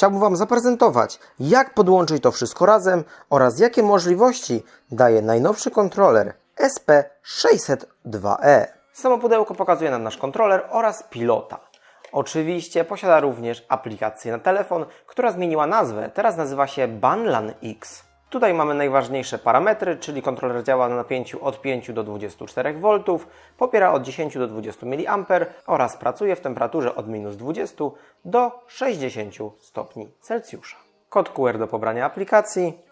chciałbym Wam zaprezentować, jak podłączyć to wszystko razem oraz jakie możliwości daje najnowszy kontroler SP602E. Samo pudełko pokazuje nam nasz kontroler oraz pilota. Oczywiście posiada również aplikację na telefon, która zmieniła nazwę. Teraz nazywa się Banlan X. Tutaj mamy najważniejsze parametry, czyli kontroler działa na napięciu od 5 do 24 V, popiera od 10 do 20 mA oraz pracuje w temperaturze od minus 20 do 60 stopni Celsjusza. Kod QR do pobrania aplikacji.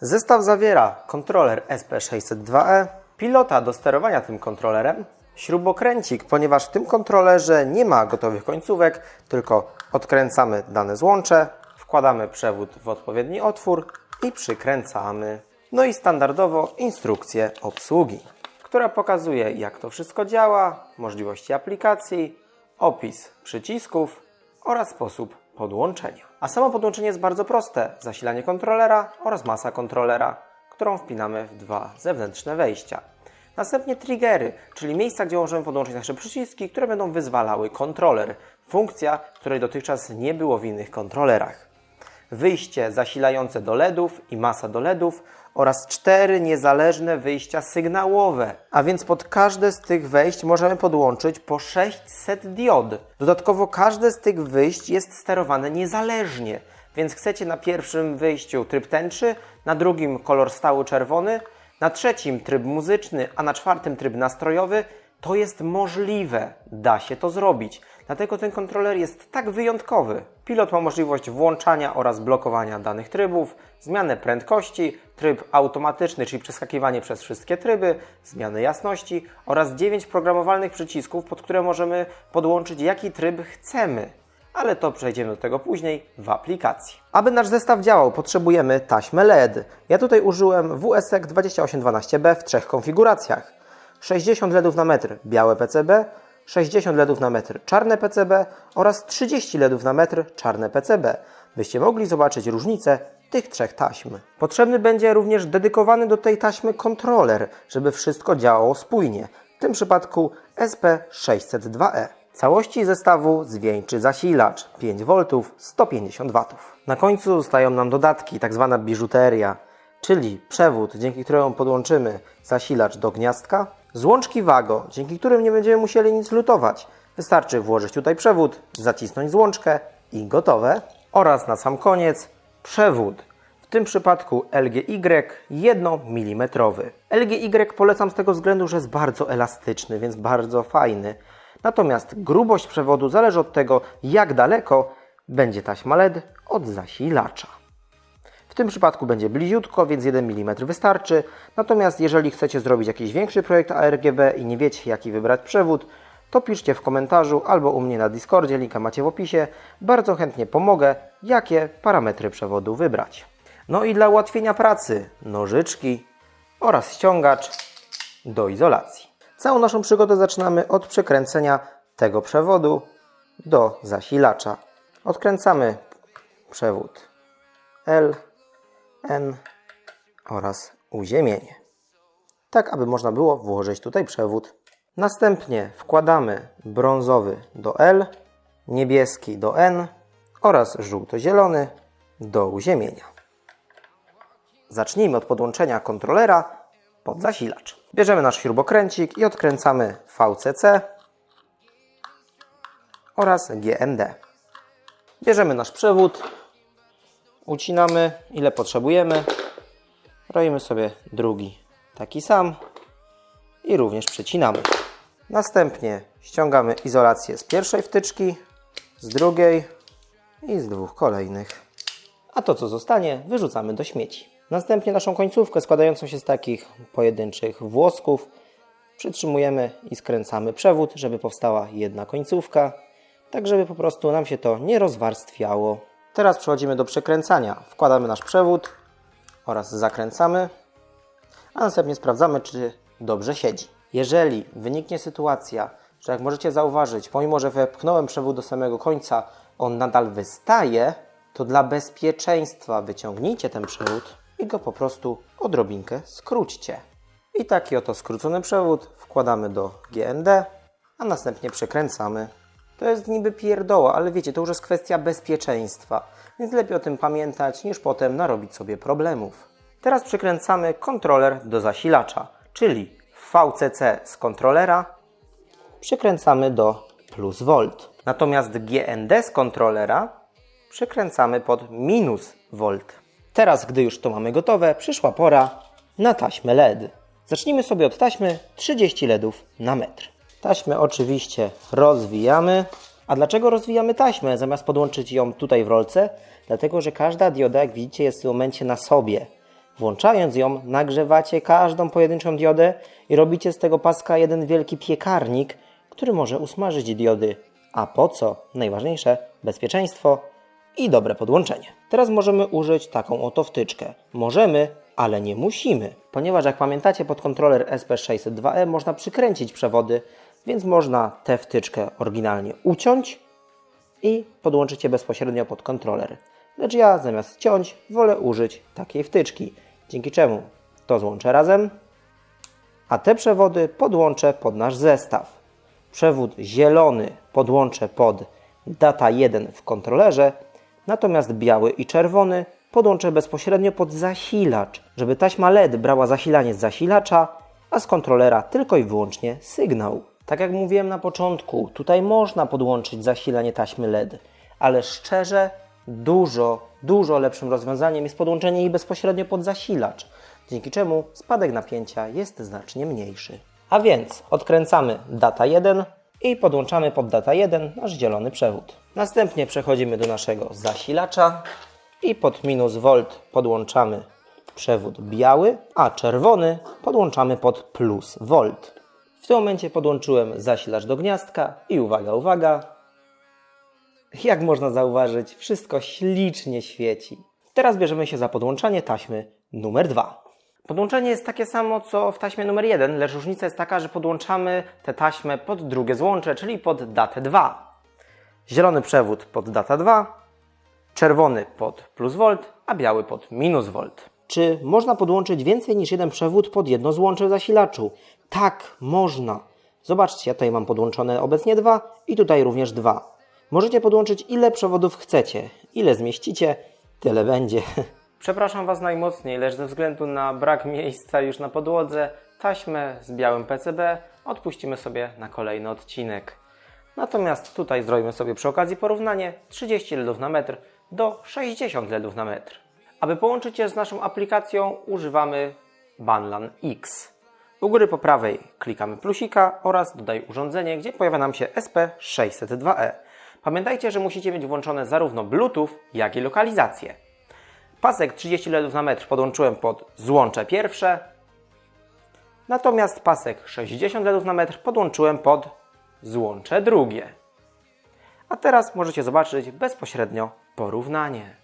Zestaw zawiera kontroler SP602E, pilota do sterowania tym kontrolerem, śrubokręcik, ponieważ w tym kontrolerze nie ma gotowych końcówek, tylko odkręcamy dane złącze, wkładamy przewód w odpowiedni otwór i przykręcamy. No i standardowo instrukcję obsługi, która pokazuje jak to wszystko działa, możliwości aplikacji, opis przycisków oraz sposób podłączenia. A samo podłączenie jest bardzo proste. Zasilanie kontrolera oraz masa kontrolera, którą wpinamy w dwa zewnętrzne wejścia. Następnie triggery, czyli miejsca, gdzie możemy podłączyć nasze przyciski, które będą wyzwalały kontroler. Funkcja, której dotychczas nie było w innych kontrolerach. Wyjście zasilające do LEDów i masa do LEDów oraz cztery niezależne wyjścia sygnałowe. A więc pod każde z tych wejść możemy podłączyć po 600 diod. Dodatkowo każde z tych wyjść jest sterowane niezależnie. Więc chcecie na pierwszym wyjściu tryb tęczy, na drugim kolor stały czerwony, na trzecim tryb muzyczny, a na czwartym tryb nastrojowy, to jest możliwe, da się to zrobić. Dlatego ten kontroler jest tak wyjątkowy. Pilot ma możliwość włączania oraz blokowania danych trybów, zmianę prędkości, tryb automatyczny, czyli przeskakiwanie przez wszystkie tryby, zmianę jasności oraz 9 programowalnych przycisków, pod które możemy podłączyć jaki tryb chcemy. Ale to przejdziemy do tego później w aplikacji. Aby nasz zestaw działał, potrzebujemy taśmę LED. Ja tutaj użyłem WSEC 2812B w trzech konfiguracjach. 60 LEDów na metr białe PCB, 60 LEDów na metr czarne PCB oraz 30 LEDów na metr czarne PCB, byście mogli zobaczyć różnicę tych trzech taśm. Potrzebny będzie również dedykowany do tej taśmy kontroler, żeby wszystko działało spójnie, w tym przypadku SP602E. Całości zestawu zwieńczy zasilacz 5V 150 W. Na końcu zostają nam dodatki, tak zwana biżuteria, czyli przewód, dzięki któremu podłączymy zasilacz do gniazdka, złączki Wago, dzięki którym nie będziemy musieli nic lutować. Wystarczy włożyć tutaj przewód, zacisnąć złączkę i gotowe. Oraz na sam koniec przewód, w tym przypadku LGY 1 mm. LGY polecam z tego względu, że jest bardzo elastyczny, więc bardzo fajny. Natomiast grubość przewodu zależy od tego, jak daleko będzie taśma LED od zasilacza. W tym przypadku będzie bliziutko, więc 1 mm wystarczy. Natomiast jeżeli chcecie zrobić jakiś większy projekt ARGB i nie wiecie jaki wybrać przewód, to piszcie w komentarzu albo u mnie na Discordzie, linka macie w opisie. Bardzo chętnie pomogę, jakie parametry przewodu wybrać. No i dla ułatwienia pracy, nożyczki oraz ściągacz do izolacji. Całą naszą przygodę zaczynamy od przekręcenia tego przewodu do zasilacza. Odkręcamy przewód L, N oraz uziemienie. Tak, aby można było włożyć tutaj przewód. Następnie wkładamy brązowy do L, niebieski do N oraz żółto-zielony do uziemienia. Zacznijmy od podłączenia kontrolera pod zasilacz. Bierzemy nasz śrubokręcik i odkręcamy VCC oraz GND. Bierzemy nasz przewód, ucinamy ile potrzebujemy, robimy sobie drugi taki sam i również przecinamy. Następnie ściągamy izolację z pierwszej wtyczki, z drugiej i z dwóch kolejnych. A to co zostanie wyrzucamy do śmieci. Następnie naszą końcówkę składającą się z takich pojedynczych włosków przytrzymujemy i skręcamy przewód, żeby powstała jedna końcówka, tak żeby po prostu nam się to nie rozwarstwiało. Teraz przechodzimy do przekręcania. Wkładamy nasz przewód oraz zakręcamy, a następnie sprawdzamy, czy dobrze siedzi. Jeżeli wyniknie sytuacja, że jak możecie zauważyć, pomimo że wepchnąłem przewód do samego końca, on nadal wystaje, to dla bezpieczeństwa wyciągnijcie ten przewód i go po prostu odrobinkę skróćcie. I taki oto skrócony przewód wkładamy do GND, a następnie przekręcamy. To jest niby pierdoła, ale wiecie, to już jest kwestia bezpieczeństwa, więc lepiej o tym pamiętać, niż potem narobić sobie problemów. Teraz przykręcamy kontroler do zasilacza, czyli VCC z kontrolera przykręcamy do plus volt. Natomiast GND z kontrolera przykręcamy pod minus volt. Teraz, gdy już to mamy gotowe, przyszła pora na taśmę LED. Zacznijmy sobie od taśmy 30 LEDów na metr. Taśmę oczywiście rozwijamy. A dlaczego rozwijamy taśmę zamiast podłączyć ją tutaj w rolce? Dlatego, że każda dioda, jak widzicie, jest w tym momencie na sobie. Włączając ją, nagrzewacie każdą pojedynczą diodę i robicie z tego paska jeden wielki piekarnik, który może usmażyć diody. A po co? Najważniejsze bezpieczeństwo i dobre podłączenie. Teraz możemy użyć taką oto wtyczkę. Możemy, ale nie musimy, ponieważ jak pamiętacie pod kontroler SP602E można przykręcić przewody, więc można tę wtyczkę oryginalnie uciąć i podłączyć je bezpośrednio pod kontroler. Lecz ja zamiast ciąć wolę użyć takiej wtyczki, dzięki czemu to złączę razem, a te przewody podłączę pod nasz zestaw. Przewód zielony podłączę pod data 1 w kontrolerze, natomiast biały i czerwony podłączę bezpośrednio pod zasilacz, żeby taśma LED brała zasilanie z zasilacza, a z kontrolera tylko i wyłącznie sygnał. Tak jak mówiłem na początku, tutaj można podłączyć zasilanie taśmy LED, ale szczerze, dużo, dużo lepszym rozwiązaniem jest podłączenie jej bezpośrednio pod zasilacz, dzięki czemu spadek napięcia jest znacznie mniejszy. A więc odkręcamy data 1 i podłączamy pod data 1 nasz zielony przewód. Następnie przechodzimy do naszego zasilacza i pod minus volt podłączamy przewód biały, a czerwony podłączamy pod plus volt. W tym momencie podłączyłem zasilacz do gniazdka i uwaga, uwaga, jak można zauważyć, wszystko ślicznie świeci. Teraz bierzemy się za podłączanie taśmy numer 2. Podłączenie jest takie samo co w taśmie numer 1, lecz różnica jest taka, że podłączamy tę taśmę pod drugie złącze, czyli pod datę 2. Zielony przewód pod data 2, czerwony pod plus volt, a biały pod minus volt. Czy można podłączyć więcej niż jeden przewód pod jedno złącze w zasilaczu? Tak, można. Zobaczcie, ja tutaj mam podłączone obecnie dwa i tutaj również dwa. Możecie podłączyć ile przewodów chcecie. Ile zmieścicie, tyle będzie. Przepraszam Was najmocniej, lecz ze względu na brak miejsca już na podłodze, taśmę z białym PCB odpuścimy sobie na kolejny odcinek. Natomiast tutaj zrobimy sobie przy okazji porównanie 30 LEDów na metr do 60 LEDów na metr. Aby połączyć je z naszą aplikacją używamy Banlan X. U góry po prawej klikamy plusika oraz dodaj urządzenie, gdzie pojawia nam się SP602E. Pamiętajcie, że musicie mieć włączone zarówno Bluetooth, jak i lokalizację. Pasek 30 LEDów na metr podłączyłem pod złącze pierwsze, natomiast pasek 60 LEDów na metr podłączyłem pod złącze drugie. A teraz możecie zobaczyć bezpośrednio porównanie.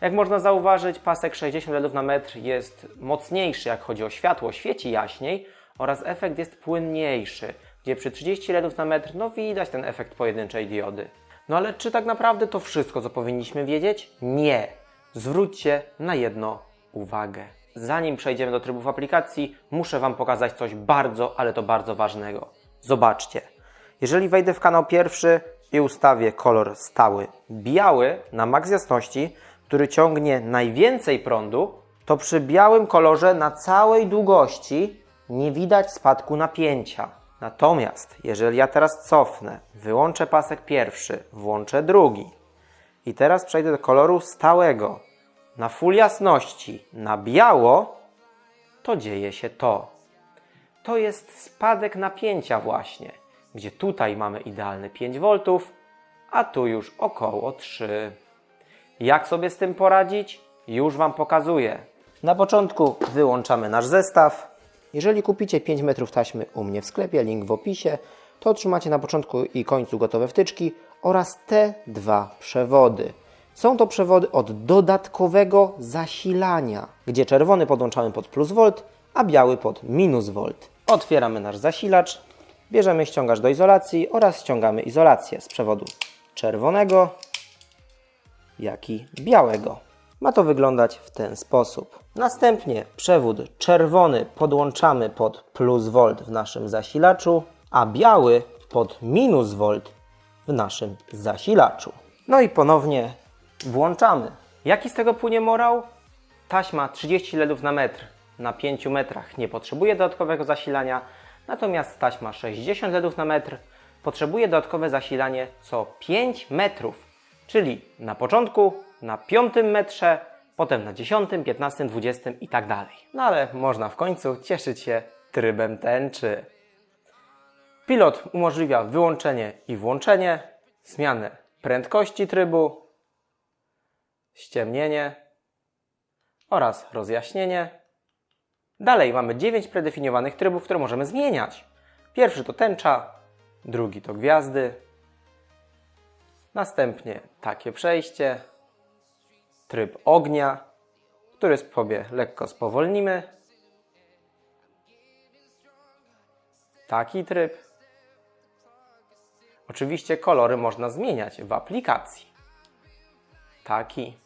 Jak można zauważyć, pasek 60 LEDów na metr jest mocniejszy, jak chodzi o światło, świeci jaśniej oraz efekt jest płynniejszy, gdzie przy 30 LEDów na metr no widać ten efekt pojedynczej diody. No ale czy tak naprawdę to wszystko, co powinniśmy wiedzieć? Nie. Zwróćcie na jedno uwagę. Zanim przejdziemy do trybów aplikacji, muszę Wam pokazać coś bardzo, ale to bardzo ważnego. Zobaczcie. Jeżeli wejdę w kanał pierwszy i ustawię kolor stały biały na maks jasności, który ciągnie najwięcej prądu, to przy białym kolorze na całej długości nie widać spadku napięcia. Natomiast jeżeli ja teraz cofnę, wyłączę pasek pierwszy, włączę drugi i teraz przejdę do koloru stałego na full jasności, na biało, to dzieje się to. To jest spadek napięcia właśnie, gdzie tutaj mamy idealne 5 V, a tu już około 3. Jak sobie z tym poradzić? Już Wam pokazuję. Na początku wyłączamy nasz zestaw. Jeżeli kupicie 5 metrów taśmy u mnie w sklepie, link w opisie, to otrzymacie na początku i końcu gotowe wtyczki oraz te dwa przewody. Są to przewody od dodatkowego zasilania, gdzie czerwony podłączamy pod plus volt, a biały pod minus volt. Otwieramy nasz zasilacz, bierzemy ściągacz do izolacji oraz ściągamy izolację z przewodu czerwonego, jak i białego. Ma to wyglądać w ten sposób. Następnie przewód czerwony podłączamy pod plus volt w naszym zasilaczu, a biały pod minus volt w naszym zasilaczu. No i ponownie włączamy. Jaki z tego płynie morał? Taśma 30 LEDów na metr na 5 metrach nie potrzebuje dodatkowego zasilania, natomiast taśma 60 LEDów na metr potrzebuje dodatkowe zasilanie co 5 metrów, czyli na początku, na 5 metrze, potem na 10, 15, 20 i tak dalej. No ale można w końcu cieszyć się trybem tęczy. Pilot umożliwia wyłączenie i włączenie, zmianę prędkości trybu, ściemnienie oraz rozjaśnienie. Dalej mamy 9 predefiniowanych trybów, które możemy zmieniać. Pierwszy to tęcza, drugi to gwiazdy, następnie takie przejście, tryb ognia, który sobie lekko spowolnimy, taki tryb. Oczywiście kolory można zmieniać w aplikacji. Taki.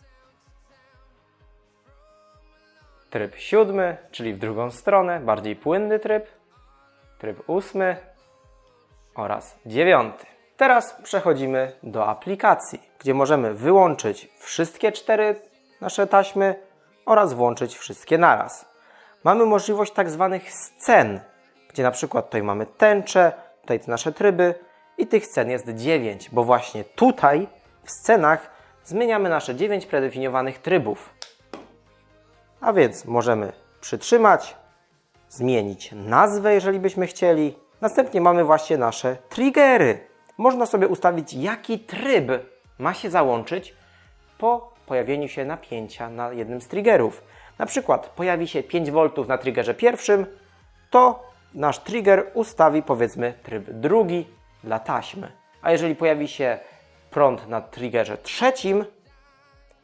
Tryb siódmy, czyli w drugą stronę, bardziej płynny tryb. Tryb ósmy oraz dziewiąty. Teraz przechodzimy do aplikacji, gdzie możemy wyłączyć wszystkie cztery nasze taśmy oraz włączyć wszystkie naraz. Mamy możliwość tak zwanych scen, gdzie na przykład tutaj mamy tęczę, tutaj nasze tryby i tych scen jest 9, bo właśnie tutaj w scenach zmieniamy nasze 9 predefiniowanych trybów. A więc możemy przytrzymać, zmienić nazwę, jeżeli byśmy chcieli. Następnie mamy właśnie nasze triggery. Można sobie ustawić, jaki tryb ma się załączyć po pojawieniu się napięcia na jednym z triggerów. Na przykład pojawi się 5 V na triggerze pierwszym, to nasz trigger ustawi powiedzmy tryb drugi dla taśmy. A jeżeli pojawi się prąd na triggerze trzecim,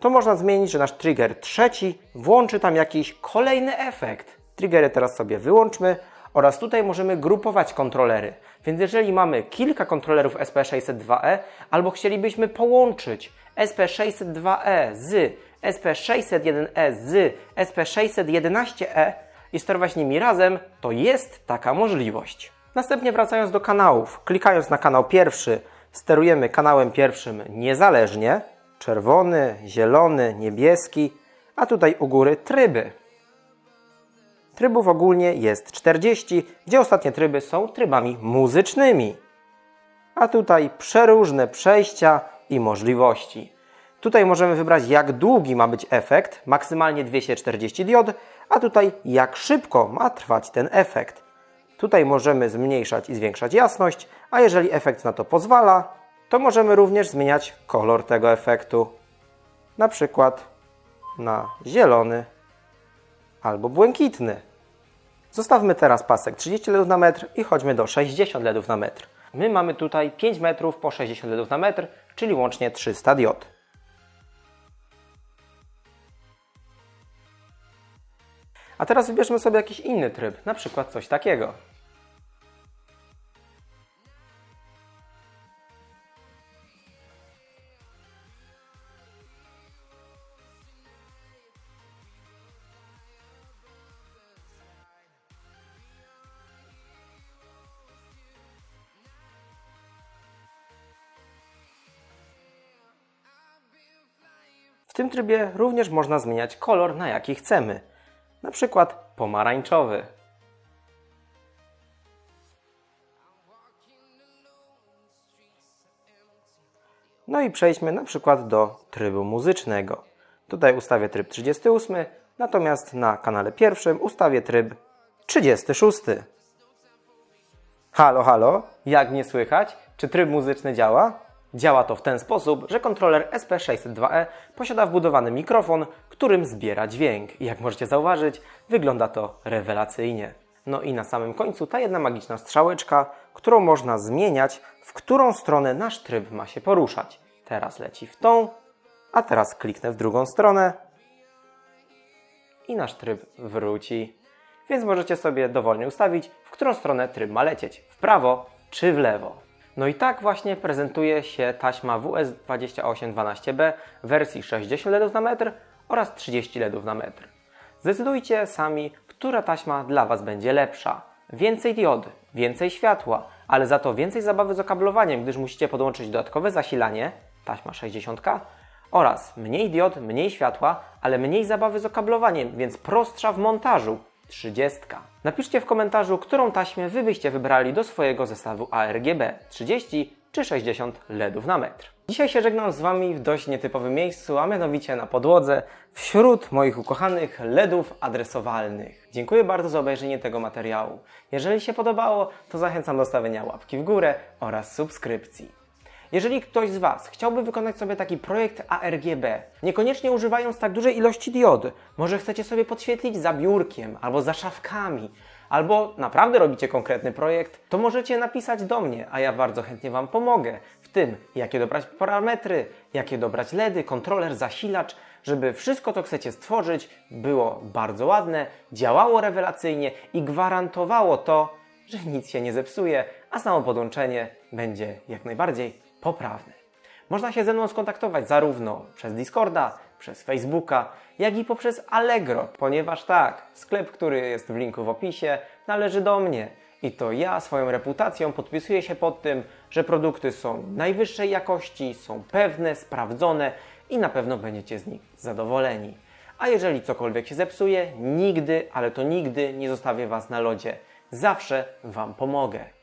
to można zmienić, że nasz trigger trzeci włączy tam jakiś kolejny efekt. Triggery teraz sobie wyłączmy oraz tutaj możemy grupować kontrolery. Więc jeżeli mamy kilka kontrolerów SP602E albo chcielibyśmy połączyć SP602E z SP601E z SP611E i sterować nimi razem, to jest taka możliwość. Następnie wracając do kanałów, klikając na kanał pierwszy, sterujemy kanałem pierwszym niezależnie, czerwony, zielony, niebieski, a tutaj u góry tryby. Trybów ogólnie jest 40, gdzie ostatnie tryby są trybami muzycznymi. A tutaj przeróżne przejścia i możliwości. Tutaj możemy wybrać jak długi ma być efekt, maksymalnie 240 diod, a tutaj jak szybko ma trwać ten efekt. Tutaj możemy zmniejszać i zwiększać jasność, a jeżeli efekt na to pozwala, to możemy również zmieniać kolor tego efektu. Na przykład na zielony albo błękitny. Zostawmy teraz pasek 30 LEDów na metr i chodźmy do 60 LEDów na metr. My mamy tutaj 5 metrów po 60 LEDów na metr, czyli łącznie 300 diod. A teraz wybierzmy sobie jakiś inny tryb, na przykład coś takiego. Tym trybie również można zmieniać kolor, na jaki chcemy. Na przykład pomarańczowy. No i przejdźmy na przykład do trybu muzycznego. Tutaj ustawię tryb 38, natomiast na kanale pierwszym ustawię tryb 36. Halo, halo, jak mnie słychać? Czy tryb muzyczny działa? Działa to w ten sposób, że kontroler SP602E posiada wbudowany mikrofon, którym zbiera dźwięk. I jak możecie zauważyć, wygląda to rewelacyjnie. No i na samym końcu ta jedna magiczna strzałeczka, którą można zmieniać, w którą stronę nasz tryb ma się poruszać. Teraz leci w tą, a teraz kliknę w drugą stronę i nasz tryb wróci. Więc możecie sobie dowolnie ustawić, w którą stronę tryb ma lecieć, w prawo czy w lewo. No i tak właśnie prezentuje się taśma WS2812B w wersji 60 LEDów na metr oraz 30 LEDów na metr. Zdecydujcie sami, która taśma dla Was będzie lepsza. Więcej diod, więcej światła, ale za to więcej zabawy z okablowaniem, gdyż musicie podłączyć dodatkowe zasilanie, taśma 60, oraz mniej diod, mniej światła, ale mniej zabawy z okablowaniem, więc prostsza w montażu, 30. Napiszcie w komentarzu, którą taśmę Wy byście wybrali do swojego zestawu ARGB 30 czy 60 LEDów na metr. Dzisiaj się żegnam z Wami w dość nietypowym miejscu, a mianowicie na podłodze, wśród moich ukochanych LEDów adresowalnych. Dziękuję bardzo za obejrzenie tego materiału. Jeżeli się podobało, to zachęcam do stawienia łapki w górę oraz subskrypcji. Jeżeli ktoś z Was chciałby wykonać sobie taki projekt ARGB, niekoniecznie używając tak dużej ilości diod, może chcecie sobie podświetlić za biurkiem albo za szafkami, albo naprawdę robicie konkretny projekt, to możecie napisać do mnie, a ja bardzo chętnie Wam pomogę w tym, jakie dobrać parametry, jakie dobrać LEDy, kontroler, zasilacz, żeby wszystko, co chcecie stworzyć, było bardzo ładne, działało rewelacyjnie i gwarantowało to, że nic się nie zepsuje, a samo podłączenie będzie jak najbardziej poprawne. Można się ze mną skontaktować zarówno przez Discorda, przez Facebooka, jak i poprzez Allegro, ponieważ tak, sklep, który jest w linku w opisie, należy do mnie. I to ja swoją reputacją podpisuję się pod tym, że produkty są najwyższej jakości, są pewne, sprawdzone i na pewno będziecie z nich zadowoleni. A jeżeli cokolwiek się zepsuje, nigdy, ale to nigdy nie zostawię Was na lodzie. Zawsze Wam pomogę.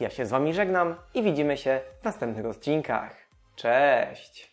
Ja się z Wami żegnam i widzimy się w następnych odcinkach. Cześć!